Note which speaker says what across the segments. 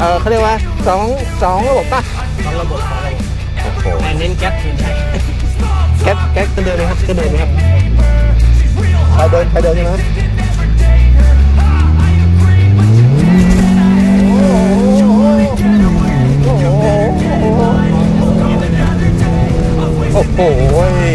Speaker 1: เออเขาเรียกว่าสองสองระบบป่ะ
Speaker 2: สองระบบสองระบบ
Speaker 1: โอ้โห
Speaker 2: แต่เน้นแก๊สคืนใช้
Speaker 1: แก๊สแก๊สก็เดินไหมครับก็เดินไหมครับไปเดินไปเดินใช่ไหมครับโอ้โห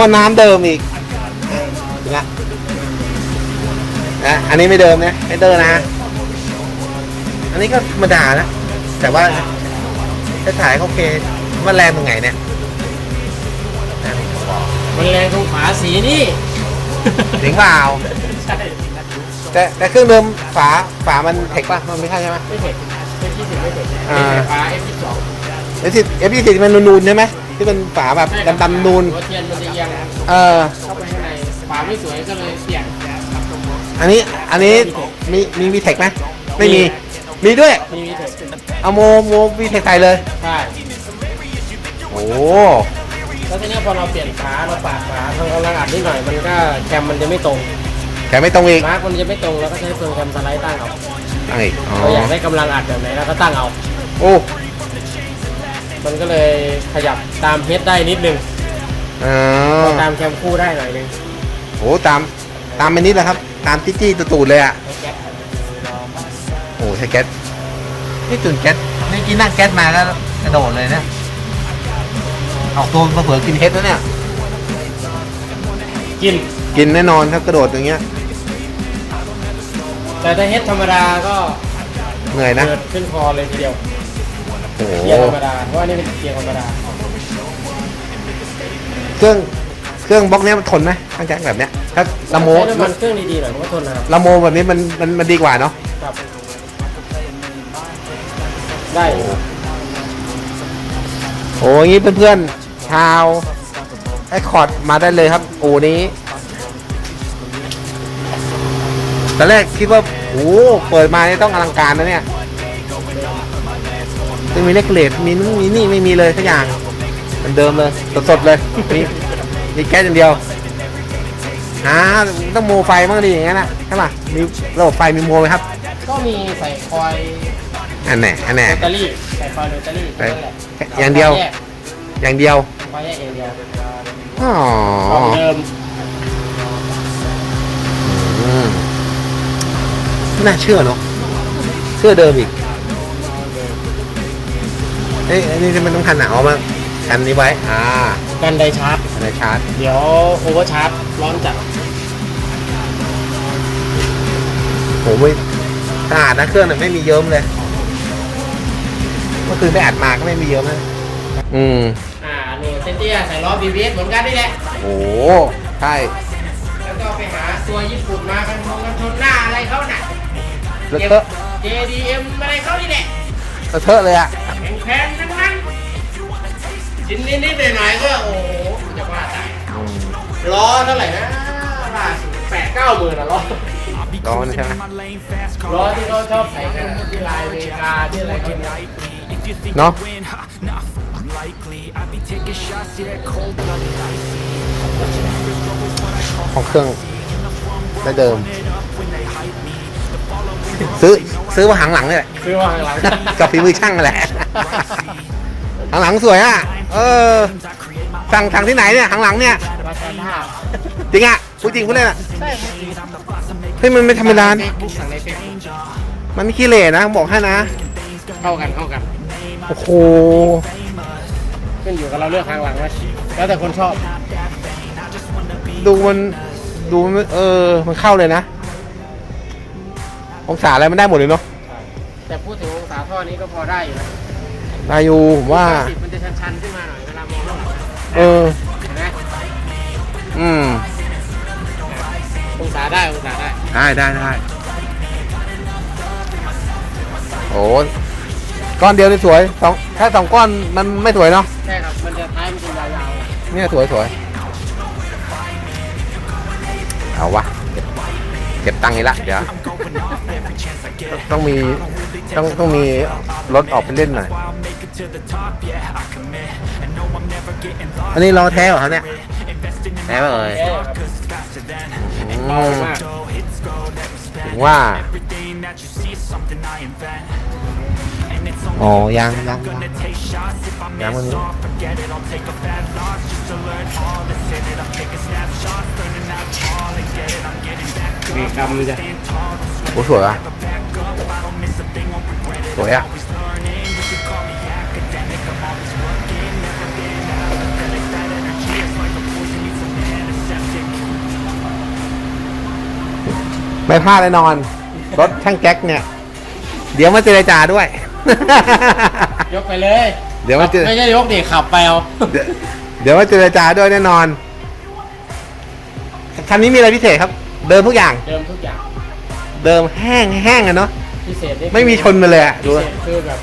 Speaker 1: หม้อน้ำเดิมอีกนะนะอันนี้ไม่เดิมนะไม่เดิมนะฮะอันนี้ก็ธรรมดานะ แต่ว่าจะถ่ายเขาโอเคว่าแรงตรงไหนเนี่ยนะผมบอก
Speaker 2: มันแรงตรงฝาสีนี่
Speaker 1: ถึงเปล่า
Speaker 2: ใช่
Speaker 1: แต่แต่เครื่องเดิมฝาฝามันเทคป่ะมันไม่ใช่ใช่ไหม
Speaker 2: ไม่เผ็ดเป็นที่สิบไม่เผ็ด
Speaker 1: อ่า
Speaker 2: เป็นไฟฟ้า F22
Speaker 1: เอฟซีเอฟซีมันนูนๆใช่ไหม ที่เป็นฝาแบบดำๆนูน
Speaker 2: หัวเทียนมันจะเอียง
Speaker 1: เออ
Speaker 2: เข้าไปข้างในฝาไม่สวยก็เลยเปลี่ยน
Speaker 1: อันนี้อันนี้มีมีวีเทคไหมไม่มีมีด้วย
Speaker 2: มีมีเผ็ด
Speaker 1: เอาโมโมวีเทคใส่เลย
Speaker 2: ใช่
Speaker 1: โอ้
Speaker 2: แล้วทีนี้พอเราเปลี่ยนฝาเราปาดฝาทางกำลังอัดนิดหน่อยมันก็แคมมันจะไม่ตรง
Speaker 1: แถมไม่ตรงอีก
Speaker 2: มาร์กมันจะไม่ตรงแล้วก็ใช้เฟืองแคมสไลด์ตั้งเอา
Speaker 1: ตั้งอีกอ๋อ
Speaker 2: เราอยากได้กำลังอัดแบบไหนเราก็ตั้งเอา
Speaker 1: โอ้
Speaker 2: มันก็เลยขยับตามเฮดได้นิดนึง
Speaker 1: เออ
Speaker 2: ตามแคมคู่ได้หน่อยนึง
Speaker 1: โหตามตามไปนิดแหละครับ ตามจี้จี้ตูดๆเลยอะ
Speaker 2: ใช้แก๊ส
Speaker 1: โอ้ใช้แก๊สนี่จุนแก๊สนี่กินนั่งแก๊สมาแล้วกระโดดเลยนะออกตัวเผื่อๆกินเฮดแล้วเนี่ย
Speaker 2: กิน
Speaker 1: กินแน่นอนครับกระโดดอย่างเงี้ย
Speaker 2: แต่ถ้าเฮดธรรมดาก็
Speaker 1: เหนื่อยนะ
Speaker 2: เกิดขึ้นคอเลยทีเดียว
Speaker 1: โอ้โห
Speaker 2: เกียร์ธรรมดาเพราะว่านี่เป็นเกียร์ธรรมดา
Speaker 1: เครื่องเครื่องบล็อกเนี้ยมันทนไหมข้างแก๊สแบบเนี้ยถ้าลำโม
Speaker 2: ใช้น้ำมันเครื่องดีๆหน่อยมันก็ทนนะครับ
Speaker 1: ลำโมแบบนี้มันมันมันดีกว่าเนาะ
Speaker 2: ครับ ได้
Speaker 1: โอ้ยงี้เพื่อนๆชาวไอคอร์ดมาได้เลยครับโอ้นี้ตอนแรกคิดว่าโอ้เปิดมาเนี่ยต้องอลังการนะเนี่ย จะมีเลกเลดมีนู่นมีนี่ไม่มีเลยสักอย่างเหมือนเดิมเลยสดๆเลยมีมีแก๊สอย่างเดียวหาต้องโมไฟบ้างดีอย่างนั้นนะใช่ป่ะมีระบบไฟมีโมไหมครับ
Speaker 2: ก็มีใส่คอย
Speaker 1: อันไหนอันไหน
Speaker 2: แบตเตอรี่ใส่คอยแบตเตอรี่
Speaker 1: ใส่
Speaker 2: นั่นแหละ
Speaker 1: อย่างเดียว
Speaker 2: แก
Speaker 1: อย่างเดียว
Speaker 2: คอยแยกอย่างเดียว
Speaker 1: อ๋อ
Speaker 2: ของเดิม
Speaker 1: อืมไม่น่าเชื่อเนาะเชื่อเดิมอีก เอ้ยอันนี้มันต้องทันหนาวมากันนี้ไว้ อ่า
Speaker 2: กันไดชาร์จ
Speaker 1: อะไรชาร์จ
Speaker 2: เดี๋ยวโอเวอร์ชาร์จร้อนจัด
Speaker 1: โหไม่สะอาดนะเครื่องน่ะไม่มีเยิ้มเลยเมื่อคืนไปอัดมาก็ไม่มีเยิ้มนะอืม
Speaker 2: อ่านี่เซนเตียใส่ล้อ BBS เหมือนกันนี่แหละ
Speaker 1: โอ้โหใช่
Speaker 2: แล้วก็ไปหาตัวญี่ปุ่นมากันชงกันชนหน้าอะไรเขาน่ะ
Speaker 1: เลอะเทอะ
Speaker 2: JDM อะไรเขานี่แหละ
Speaker 1: เลอะเทอะเลยอะ
Speaker 2: แพงๆทั้งนั้นชิ้นนิดๆหน่อยๆก็โอ้โหจะว่าตาย
Speaker 1: อืม
Speaker 2: ล้อเท่าไหร่นะล่าสุดแปดเก้าหมื่นอะล้อ
Speaker 1: ร้อนใช่ไหม
Speaker 2: ล้อที่เขาชอบใส่กันที่ลายอเมริกาที่อะไรกันเนี่ย
Speaker 1: เนาะของเครื่องได้เดิม ซื้อซื้อมาหางหลังนี่แหละ
Speaker 2: ซื้อมาข้างหลัง
Speaker 1: กับฝีมือช่างนั่นแหละหางหลังสวยอะเออสั่งสั่งที่ไหนเนี่ยหางหลังเนี่ย
Speaker 2: ราคาท่า
Speaker 1: จริงอะพูดจริงพูดเล่นอะ
Speaker 2: ใช่
Speaker 1: เฮ้ยมันไม่ธรรมดา
Speaker 2: เฟซบุ๊กสั่งในเฟซบุ๊ก
Speaker 1: มันไม่ขี้เหร่นะบอกให้นะ
Speaker 2: เข้ากันเข้ากัน
Speaker 1: โอ้โห
Speaker 2: ขึ้นอยู่กับเราเลือกข้างหลังนะแล้วแต่คนชอบ
Speaker 1: ดูมันดูมันเออมันเข้าเลยนะ องศาอะไรมันได้หมดเลยเนาะ
Speaker 2: แต่พูดถึงองศาท่อนี้ก็พอได้อยู่นะ
Speaker 1: ได้อยู่ผมว่า
Speaker 2: สิบมันจะชันๆขึ้นมาหน่อยเวลามองข้างหลังนะ
Speaker 1: เออ
Speaker 2: เห็นไหม
Speaker 1: อืม
Speaker 2: องศาได้องศาได้
Speaker 1: ได้ได้ได้โอ้ก้อนเดียวนี่สวยสองถ้าสองก้อนมันไม่สวยเนาะ
Speaker 2: ใช่ครับมันจะท้ายมันจะยาวๆ
Speaker 1: เนี่ยสวยสวยเอาวะ เก็บเก็บตังค์นี้ละเดี๋ยวต้องมีต้องต้องมีรถออกไปเล่นหน่อยอันนี้ล้อแท้เหรอครับเนี่ยแท้ป่ะเอ่ย
Speaker 2: แย่ครับ
Speaker 1: อื
Speaker 2: เบามมาก
Speaker 1: ถึงว่าอ๋อยังยังยังยังวันนี้
Speaker 2: มีกรรมจะ
Speaker 1: โอ้สวยอะสวยอะไม่พลาดแน่นอน รถช่างแจ็คเนี่ย เดี๋ยวมาเจรจาด้วย
Speaker 2: ยกไปเลย
Speaker 1: เดี๋ยวมันจะ
Speaker 2: ไม่ใช่ยกดิขับไปเอา
Speaker 1: เดี๋ยวเดี๋ยวมาเจรจาด้วยแน่นอน คันนี้มีอะไรพิเศษครับ เดิมทุกอย่าง
Speaker 2: เดิมทุกอย่าง
Speaker 1: เดิมแห้งแห้งอะเนาะ
Speaker 2: พิเศษนี่
Speaker 1: ไม่มีชนมาเลยอะ
Speaker 2: พิ
Speaker 1: ดู
Speaker 2: เศษคือแบบ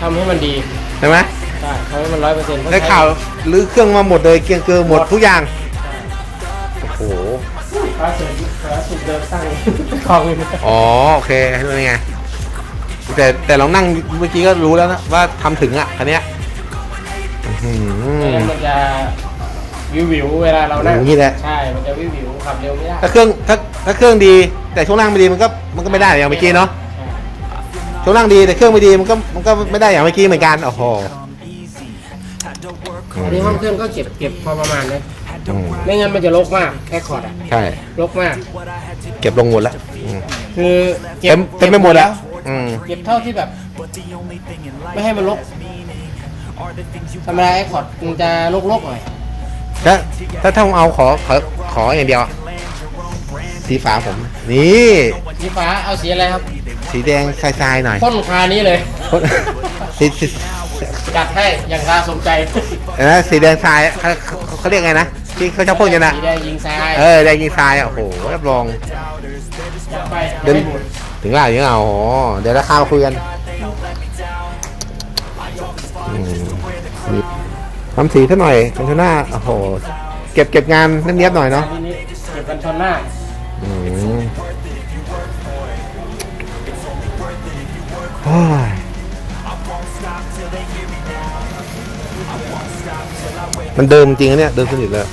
Speaker 2: ทำให้มันดี
Speaker 1: ใช่ไหม
Speaker 2: ใช่ทำให้มันร้อยเปอร์เซ็นต์
Speaker 1: ได้ข่าวรื้อเครื่องมาหมดเลย เกียงเกลือหมดทุกอย่าง โอ้โห
Speaker 2: ฟ้าสุดฟ้าสุดเดิมตั้งของ
Speaker 1: อ๋อโอเคให้ดูนี่ไง แต่แต่ลองนั่งเมื่อกี้ก็รู้แล้วนะว่าทำถึงอะคันเนี้ยอื้อหื
Speaker 2: ไม่
Speaker 1: อ
Speaker 2: งั้นมันจะ วิววิวๆเวลาเรานั่ง
Speaker 1: อย่างนี้แหละ
Speaker 2: ใช่ มันจะวิววิวๆขับเร็วไม่ได้
Speaker 1: ถ้าเครื่องถ้าถ้าเครื่องดี แต่ช่วงล่างไม่ดีมันก็มันก็ไม่ได้อย่างเมื่อกี้เนาะ
Speaker 2: ใช่
Speaker 1: ช่วงล่างดีแต่เครื่องไม่ดีมันก็มันก็ไม่ได้อย่างเมื่อกี้เหมือนกันโอ้โห
Speaker 2: อันนี้ห้องเครื่องก็เก็บเก็บพอประมาณนะ
Speaker 1: อืม
Speaker 2: ไม่งั้นมันจะรกมากแอคคอร์ดอะ
Speaker 1: ใช่
Speaker 2: รกมาก
Speaker 1: เก็บลงหมดแล้วอืม
Speaker 2: คือเก็
Speaker 1: เต็
Speaker 2: บ
Speaker 1: มเต็มไปหมดแล้วอืม
Speaker 2: เก็บเท่าที่แบบ ไม่ให้มันรกธรรมดาแอคคอร์ดมันจะรกๆหน่อย
Speaker 1: ถ้าถ้าถ้าผมเอาขอขอขออย่างเดียว สีฟ้าผม นี่
Speaker 2: สีฟ้าเอาสีอะไรครับ
Speaker 1: สีแดงทรายๆหน่อย
Speaker 2: พ่นคานี้เลย
Speaker 1: สีสี
Speaker 2: จัดให้อย่างตาสมใจ
Speaker 1: เห็นไหมสีแดงทรายเขาเขาเขาเรียกไงนะที่เขาชอบพ่นกันนะ
Speaker 2: สีแดงยิงซ้าย
Speaker 1: เออแดงยิงทรายอะโอ้โหรับรอง
Speaker 2: จัดไป
Speaker 1: เดิน
Speaker 2: ให้หมด
Speaker 1: ถึงว่าถึงเอาโอ้โหเดี๋ยวราคามาคุยกันอืมนี่ ทำสีซะหน่อยกันชหน้าโอ้โห เก็บเก็บงานเนียบๆหน่อยเนาะ
Speaker 2: ทีนี้เก็บกันชนหน้า
Speaker 1: อืมโอ้ยมันเดิมจริงอะเนี่ยเดิมสนิทเลย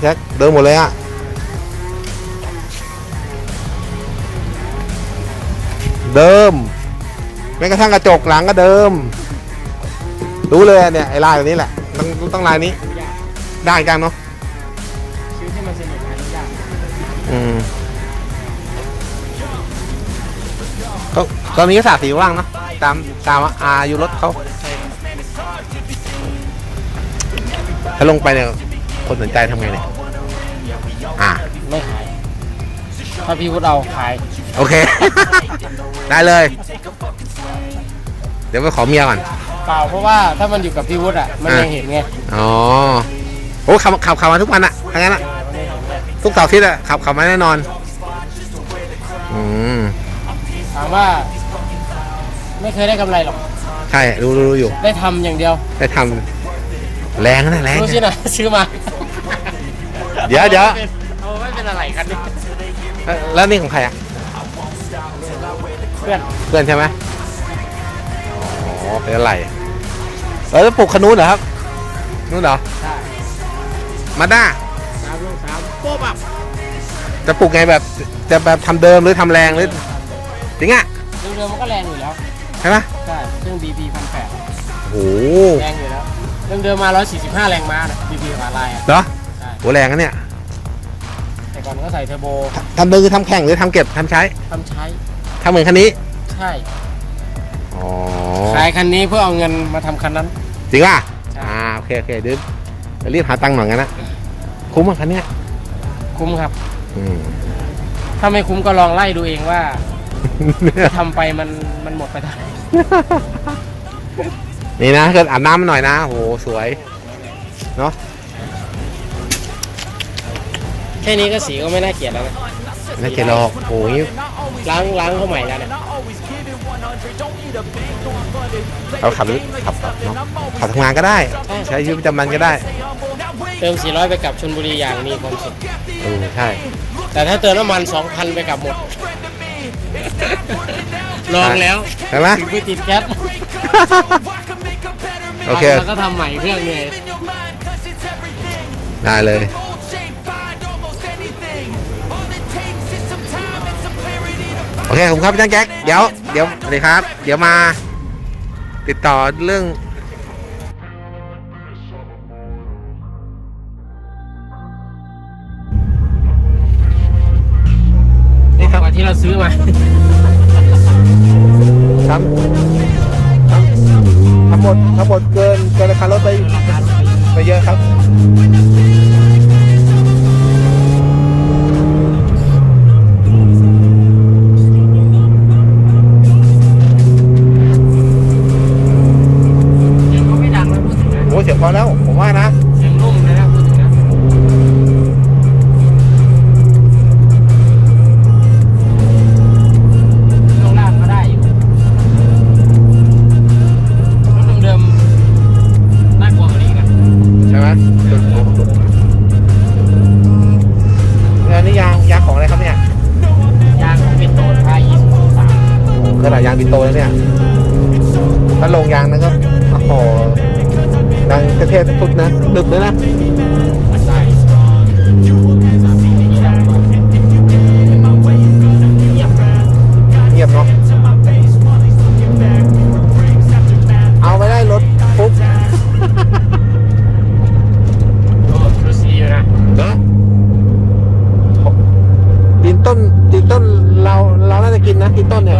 Speaker 1: แจ็คเดิมหมดเลยอะเดิมแม้กระทั่งกระจกหลังก็เดิม รู้เลยอะเนี่ยไอ้ลายแบบนี้แหละ ต้องต้องลายนี้
Speaker 2: ยาก
Speaker 1: ได้จังเนาะ
Speaker 2: ชีวิตที่มันสนุกนะยาก
Speaker 1: อืมก็ตอนนี้ก็สาดสีว่างเนอะตามตามอายุรถเขาถ้าลงไปเนี่ยคนสนใจทำไงเนี่ยอ่า
Speaker 2: ไม่ขายถ้าพี่วุฒิเอาขาย
Speaker 1: โอเค ได้เลย เดี๋ยวไปขอเมียก่อน
Speaker 2: เปล่าเพราะว่าถ้ามันอยู่กับพี่วุฒิอะมัน
Speaker 1: อะ
Speaker 2: ยังเห็นไง
Speaker 1: อ๋อโอ้ขับขับขับมาทุกวันอะทั้งนั้นอะทุกเสาร์อาทิตย์อะขับขับมาแน่นอน อืม
Speaker 2: ถามว่า ไม่เคยได้กำไรหรอก
Speaker 1: ใช่รู้รู้รู้อยู่
Speaker 2: ได้ทำอย่างเดียว
Speaker 1: ได้ทำแรงนะแรง
Speaker 2: รู้สิ
Speaker 1: นะ
Speaker 2: นะซื้อมา
Speaker 1: เดี๋ยวเดี๋ยว
Speaker 2: เอาไม่เป็นอะไรกันนี่
Speaker 1: เอ้ยแล้วนี่ของใครอะ
Speaker 2: เพื่อน
Speaker 1: เพื่อนใช่ไหมอ๋อ เป็นอะไรเออแล้วปลูกขนุนเหรอครับนู่นเหรอ
Speaker 2: ใช่
Speaker 1: มาด้า
Speaker 2: สามลูกสามโป๊บอะ
Speaker 1: จะปลูกไงแบบจะแบบทำเดิมหรือทำแรงหรือจริงอะ
Speaker 2: เดิมๆมันก็แรงอยู่แล้ว
Speaker 1: ใช่ไหม
Speaker 2: ใช่เครื่อง BP พันแปด
Speaker 1: โอ้โห
Speaker 2: แรงอยู่แล้วเดิมๆมา 145 แรงม้านะ BP ขาลายอะ
Speaker 1: เหรอ
Speaker 2: ใช่
Speaker 1: โหแรงนะเนี่ย
Speaker 2: แต่ก่อนก็ใส่เทอร์โบ
Speaker 1: ทำเดิมคือทำแข่งหรือทำเก็บทำใช้
Speaker 2: ทำใช้
Speaker 1: ทำเหมือนคันนี้
Speaker 2: ใช่
Speaker 1: อ๋อ
Speaker 2: ขายคันนี้เพื่อเอาเงินมาทำคันนั้น
Speaker 1: จริงป่ะ
Speaker 2: ใช่
Speaker 1: อ่าโอเคโอเคเดี๋ยวเดี๋ยวรีบหาตังค์หน่อยกันนะคุ้มอะคันเนี้ย
Speaker 2: คุ้มครับ
Speaker 1: อืม
Speaker 2: ถ้าไม่คุ้มก็ลองไล่ดูเองว่าทำไปมันมันหมดไปเท่าไหร่
Speaker 1: นี่นะเกิดอาบน้ำมาหน่อยนะโหสวยเนาะ
Speaker 2: แค่นี้ก็สีก็ไม่น่าเกลียดแล้วนะ
Speaker 1: น่าเกลียดหรอกโอ้ย
Speaker 2: ล้างล้างเขาใหม่แล้วเนี่ย
Speaker 1: เราขับขับขับเนาะขับทำงานก็ได้ ใช้ชีวิตประจำวันก็ได้
Speaker 2: เติม 400 ไปกลับชลบุรีอย่างมีความสุข
Speaker 1: เออใช่
Speaker 2: แต่ถ้าเติมน้ำมัน 2,000 ไปกลับหมด ลองแล้ว
Speaker 1: ใช่ไหม
Speaker 2: ถึงไปติดแก๊ส
Speaker 1: โอเค
Speaker 2: แล้วก็ทำใหม่เครื่องเลย
Speaker 1: ได้เลย โอเคผมครับพี่จังแจ็คเดี๋ยวเดี๋ยวสวัสดีครับ เดี๋ยวมา ติดต่อเรื่องนี่ครับ
Speaker 2: ว่าที่เราซื้อมา
Speaker 1: โตแล้วเนี่ยถ้าลงยางนะก็โอ้โหดังเท่ๆสุดนะดึบเลยนะ
Speaker 2: ใช่สามปีนี้ดังกว่าเงียบ
Speaker 1: เงียบเนาะเอาไปได้รถปุ๊บ
Speaker 2: โอ้ดูสีอยู่นะ
Speaker 1: เนาะดินต้นดินต้นเราเราน่าจะกินนะดินต้น
Speaker 2: ตั
Speaker 1: เนี่
Speaker 2: วย